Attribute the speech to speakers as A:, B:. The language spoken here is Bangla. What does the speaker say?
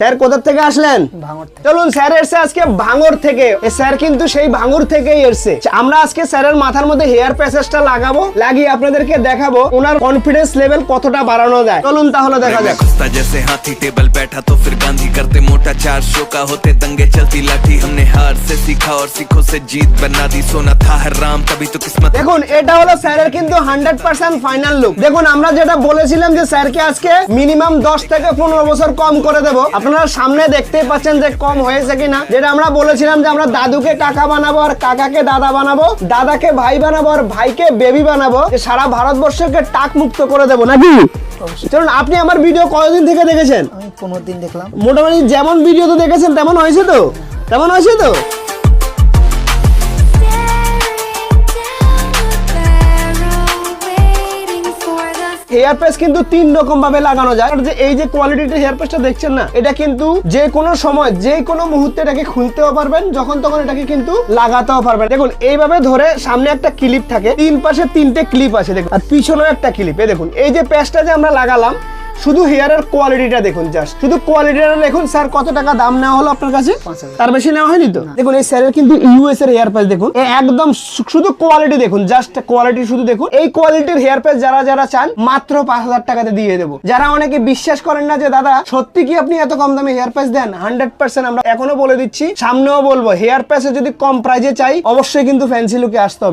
A: স্যার কোথা থেকে আসলেন
B: ভাঙর থেকে
A: চলুন স্যার এসছে আজকে ভাঙর থেকে এ স্যার কিন্তু সেই ভাঙর থেকেই এসছে আমরা আজকে স্যারের মাথার মধ্যে হেয়ার প্যাসেজটা লাগাবো লাগিয়ে আপনাদেরকে দেখাবো ওনার কনফিডেন্স লেভেল কতটা বাড়ানো যায় চলুন তাহলে দেখা যাক
C: घुसता जैसे हाथी टेबल बैठा तो फिर गांधी करते मोटा चार शो का होते दंगे चलती लाठी हमने हार से सीखा और सीखों से जीत बना दी सोना था हर राम तभी तो किस्मत
A: দেখুন এটা হলো স্যারের কিন্তু হান্ড্রেড পার্সেন্ট ফাইনাল লুক দেখুন আমরা যেটা বলেছিলাম যে স্যারকে আজকে মিনিমাম দশ থেকে পনেরো বছর কম করে দেব আপনারা সামনে দেখতেই পাচ্ছেন যে কম হয়েছে কিনা। যেটা আমরা বলেছিলাম যে আমরা দাদুকে কাকা বানাবো আর কাকাকে দাদা বানাবো দাদাকে ভাই বানাবো আর ভাইকে বেবি বানাবো যে সারা ভারতবর্ষকে টাক মুক্ত করে দেবো নাকি? চলুন আপনি আমার ভিডিও কতদিন থেকে দেখেছেন?
B: আমি পনেরো দিন দেখলাম।
A: মোটামুটি যেমন ভিডিও তো দেখেছেন তেমন হয়েছে তো? তেমন হয়েছে তো? হেয়ার প্যাস কিন্তু তিন রকম ভাবে লাগানো যায়। যে এই যে কোয়ালিটির হেয়ার প্যাসটা দেখছেন না, এটা কিন্তু যে কোনো সময়, যে কোনো মুহূর্তে এটাকে খুলতেও পারবেন, যখন তখন এটাকে কিন্তু লাগাতেও পারবেন। দেখুন, এইভাবে ধরে সামনে একটা ক্লিপ থাকে, তিন পাশে তিনটে ক্লিপ আছে, দেখুন। আর পিছনেও একটা ক্লিপ এই দেখুন। এই যে প্যাচটা যে আমরা লাগালাম শুধু হেয়ারের কোয়ালিটিটা দেখুন জাস্ট শুধু কোয়ালিটিটা দেখুন স্যার কত টাকা দাম নেওয়া হলো আপনার কাছে? তার বেশি নেওয়া হয়নি তো? দেখুন এই স্যারের কিন্তু ইউএস এর হেয়ার প্যাচ দেখুন। একদম শুধু কোয়ালিটি দেখুন জাস্ট কোয়ালিটি শুধু দেখুন। এই কোয়ালিটির হেয়ার প্যাচ যারা যারা চান মাত্র পাঁচ হাজার টাকাতে দিয়ে দেবো। যারা অনেকে বিশ্বাস করেন না যে দাদা সত্যি কি আপনি এত কম দামে হেয়ার প্যাচ দেন? হান্ড্রেড পার্সেন্ট আমরা এখনও বলে দিচ্ছি। সামনেও বলব হেয়ার প্যাচে যদি কম প্রাইজে চাই অবশ্যই কিন্তু ফ্যান্সি লুকে আসতে হবে।